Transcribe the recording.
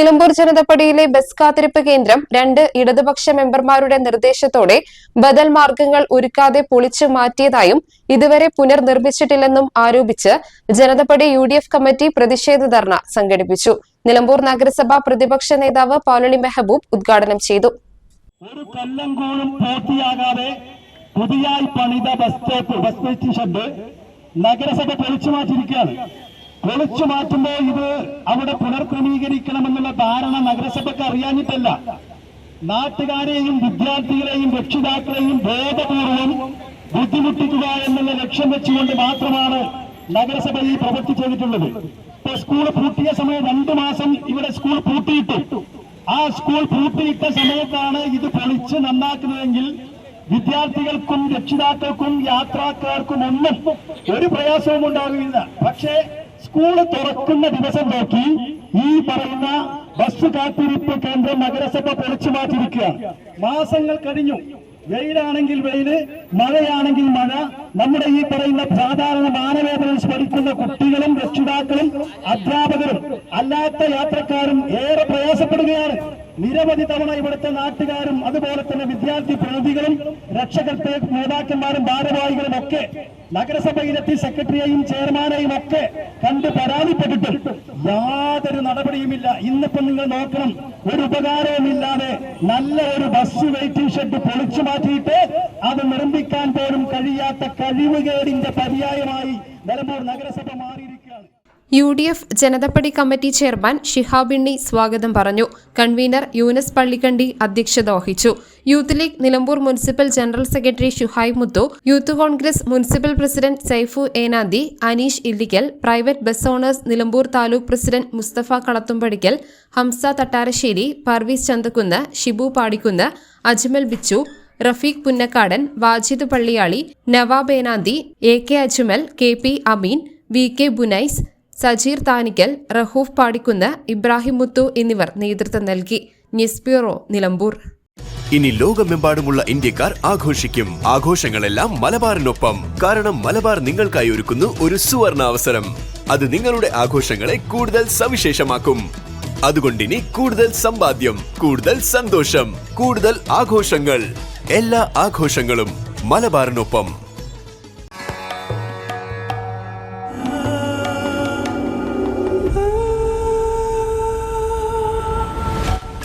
Nilambur ജനതപ്പടിയിലെ bus കാത്തിരിപ്പ് കേന്ദ്രം രണ്ട് ഇടതുപക്ഷ മെമ്പർമാരുടെ നിർദ്ദേശത്തോടെ ബദൽ മാർഗങ്ങൾ ഒരുക്കാതെ പൊളിച്ചു മാറ്റിയതായും ഇതുവരെ പുനർനിർമ്മിച്ചിട്ടില്ലെന്നും ആരോപിച്ച് ജനതപ്പടി യു കമ്മിറ്റി പ്രതിഷേധ ധർണ സംഘടിപ്പിച്ചു. നിലമ്പൂർ നഗരസഭ പ്രതിപക്ഷ നേതാവ് പൗലളി മെഹബൂബ് ഉദ്ഘാടനം ചെയ്തു. ഒരു കൊല്ലം കൂടി പൂർത്തിയാകാതെ പുതിയായി പണിത bus stop bus station shed നഗരസഭ പൊളിച്ചു മാറ്റിയിരിക്കുകയാണ്. പൊളിച്ചു മാറ്റുമ്പോൾ ഇത് അവിടെ പുനർക്രമീകരിക്കണമെന്നുള്ള ധാരണ നഗരസഭയ്ക്ക് അറിയാഞ്ഞിട്ടല്ല. നാട്ടുകാരെയും വിദ്യാർത്ഥികളെയും രക്ഷിതാക്കളെയും ബോധപൂർവം ബുദ്ധിമുട്ടിക്കുക എന്നുള്ള ലക്ഷ്യം വെച്ചുകൊണ്ട് മാത്രമാണ് നഗരസഭ ഈ പ്രവൃത്തി ചെയ്തിട്ടുള്ളത്. ഇപ്പൊ സ്കൂൾ പൂട്ടിയ സമയം രണ്ടു മാസം ഇവിടെ സ്കൂൾ പൂട്ടിയിട്ടു. ആ സ്കൂൾ പൂട്ടിയിട്ട സമയത്താണ് ഇത് പൊളിച്ച് നന്നാക്കുന്നതെങ്കിൽ വിദ്യാർത്ഥികൾക്കും രക്ഷിതാക്കൾക്കും യാത്രക്കാർക്കും ഒന്നും ഒരു പ്രയാസവും ഉണ്ടാകില്ല പക്ഷേ സ്കൂൾ തുറക്കുന്ന ദിവസം നോക്കി ഈ പറയുന്ന ബസ് കാത്തിരിപ്പ് കേന്ദ്രം നഗരസഭ പൊളിച്ചു മാറ്റിയിരിക്കുക. മാസങ്ങൾ കഴിഞ്ഞു. വെയിലാണെങ്കിൽ വെയിൽ മഴയാണെങ്കിൽ മഴ. നമ്മുടെ ഈ പറയുന്ന സാധാരണ മാനവേദന പഠിക്കുന്ന കുട്ടികളും രക്ഷിതാക്കളും അധ്യാപകരും അല്ലാത്ത യാത്രക്കാരും ഏറെ പ്രയാസപ്പെടുകയാണ്. നിരവധി തവണ ഇവിടുത്തെ നാട്ടുകാരും അതുപോലെ തന്നെ വിദ്യാർത്ഥി പ്രതിനിധികളും രക്ഷകർത്ത നേതാക്കന്മാരും ഭാരവാഹികളും ഒക്കെ നഗരസഭയിലെത്തി സെക്രട്ടറിയെയും ചെയർമാനെയും ഒക്കെ കണ്ട് പരാതിപ്പെട്ടിട്ടും യാതൊരു നടപടിയുമില്ല. ഇന്നിപ്പം നിങ്ങൾ നോക്കണം ഒരു ഉപകാരവുമില്ലാതെ നല്ല ഒരു ബസ് വെയിറ്റിംഗ് ഷെഡ് പൊളിച്ചു മാറ്റിയിട്ട് അത് നിർമ്മിക്കാൻ പോലും കഴിയാത്ത കഴിവുകേടിന്റെ പര്യായമായി നിലമ്പൂർ നഗരസഭ മാറിയിരിക്കുകയാണ് U D F Janathappadi committee chairman Shihabinni സ്വാഗതം പറഞ്ഞു. കൺവീനർ യൂനസ് പള്ളിക്കണ്ടി അധ്യക്ഷത വഹിച്ചു. Youth league Nilambur municipal general secretary Shuhaib Muthu youth Congress municipal president Saifu Enanthi Aneesh Illikkal private bus owners Nilambur taluk president Musthafa Kalathumpadikkal Hamsa Thattarassery Parvees Chanthakkunnu Shibu Padikkunnu Ajmal Bichu Rafeeq Punnakkadan Wajid Palliyali Nawab Enanthi A K Ajmal K P Ameen V K Bunais Sajeer Thanikkal Rahoof Padikkunnu Ibrahim Muthu എന്നിവർ നേതൃത്വം നൽകി. News bureau Nilambur. ഇനി ലോകമെമ്പാടുമുള്ള ഇന്ത്യക്കാർ ആഘോഷിക്കും. ആഘോഷങ്ങളെല്ലാം മലബാറിനൊപ്പം. കാരണം മലബാർ നിങ്ങൾക്കായി ഒരുക്കുന്നു ഒരു സുവർണ അവസരം അത് നിങ്ങളുടെ ആഘോഷങ്ങളെ കൂടുതൽ സവിശേഷമാക്കും. അതുകൊണ്ടിനി കൂടുതൽ സമ്പാദ്യം കൂടുതൽ സന്തോഷം കൂടുതൽ ആഘോഷങ്ങൾ. എല്ലാ ആഘോഷങ്ങളും മലബാറിനൊപ്പം.